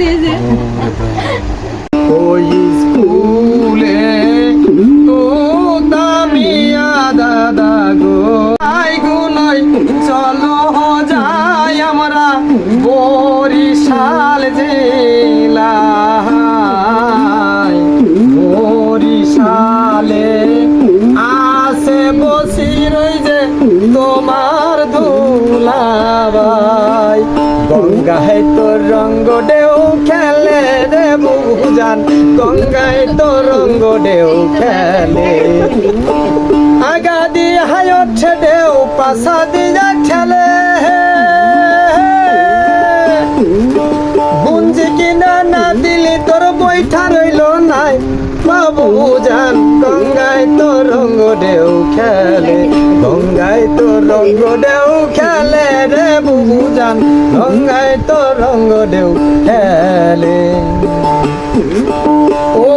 দিয়েছে রঙ্গ ডেউ খেলে রে বুঝান গঙ্গায় তোর রঙ্গ ডেউ খেলে। আগা দিয়ে হায় ডেউ পাশা দিয়ে ঠেলে গুঞ্জি কিনা না দিলি তোর বৈঠা রইল নাই। বাবু জান গঙ্গায় তোর রঙ্গ ঢেউ খেলে। গঙ্গায় তোর রঙ্গ ঢেউ খেলে রে বুবু জান তোর রঙ্গ ঢেউ খেলে। ও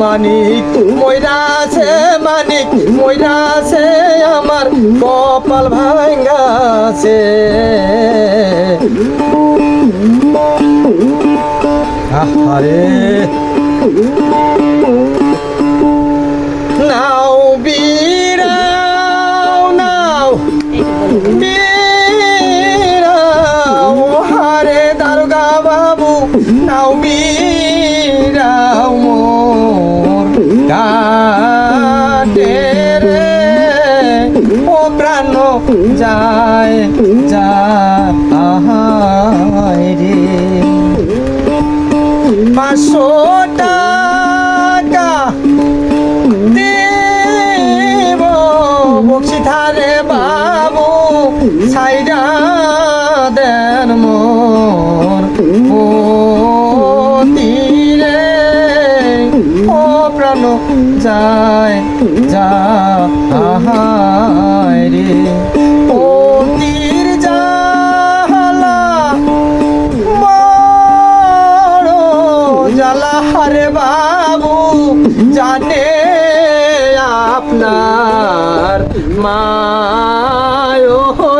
মানিক ময়রাছে মানিক ময়রাছে আমার কপাল ভাঙ্গাছে আরে নাও পাঁচশো জানে আপনার মায়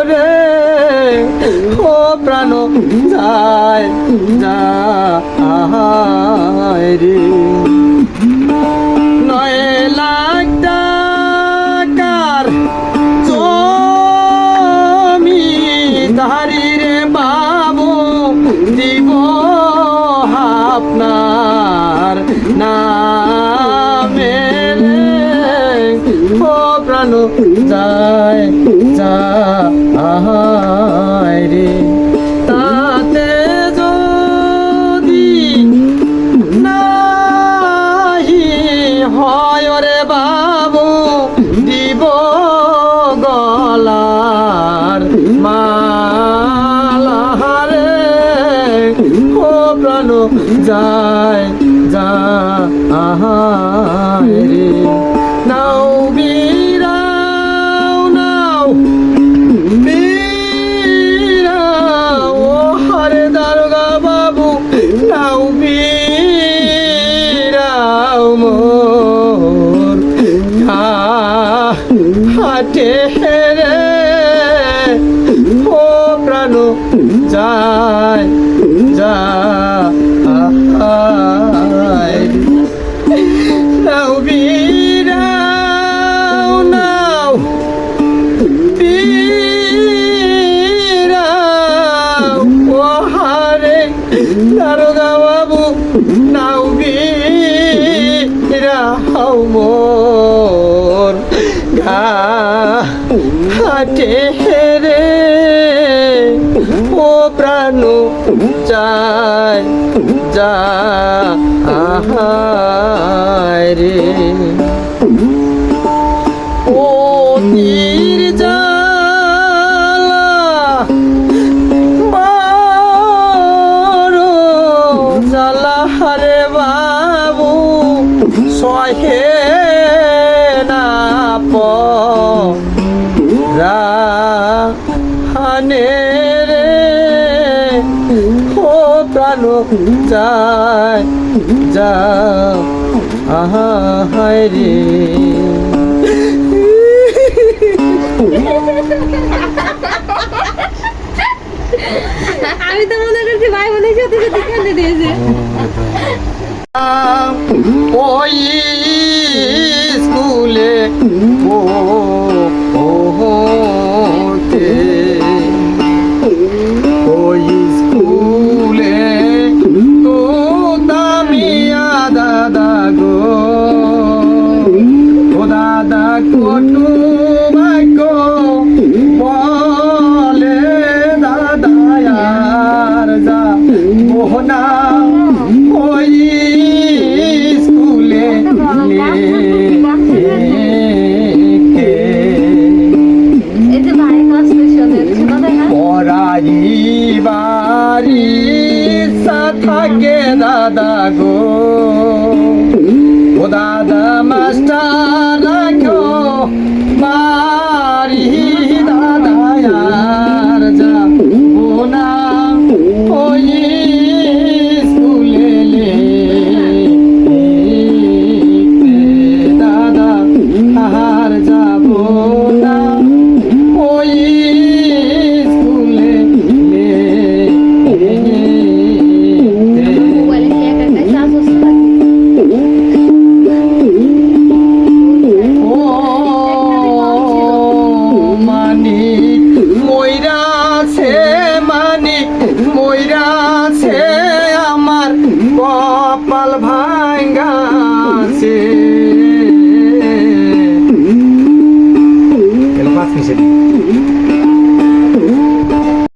রে ও প্রাণ যায় না রে। প্রাণ যায় যায় রে। তাতে যদি নাহি হয় রে বাবু, দিব গলার মালারে ও প্রাণ, যায় যায় রে। প্রাণ যায় যায়। হাটে রে ও প্রাণ যায় যা রে। ও তীর বড় জালা হারে বাবু সহে হানে রে ও প্রাণ যায় যা আহা হায় রে। আমি তো মনে করছি ভাই সত্যি সত্যি দিয়েছে? ওই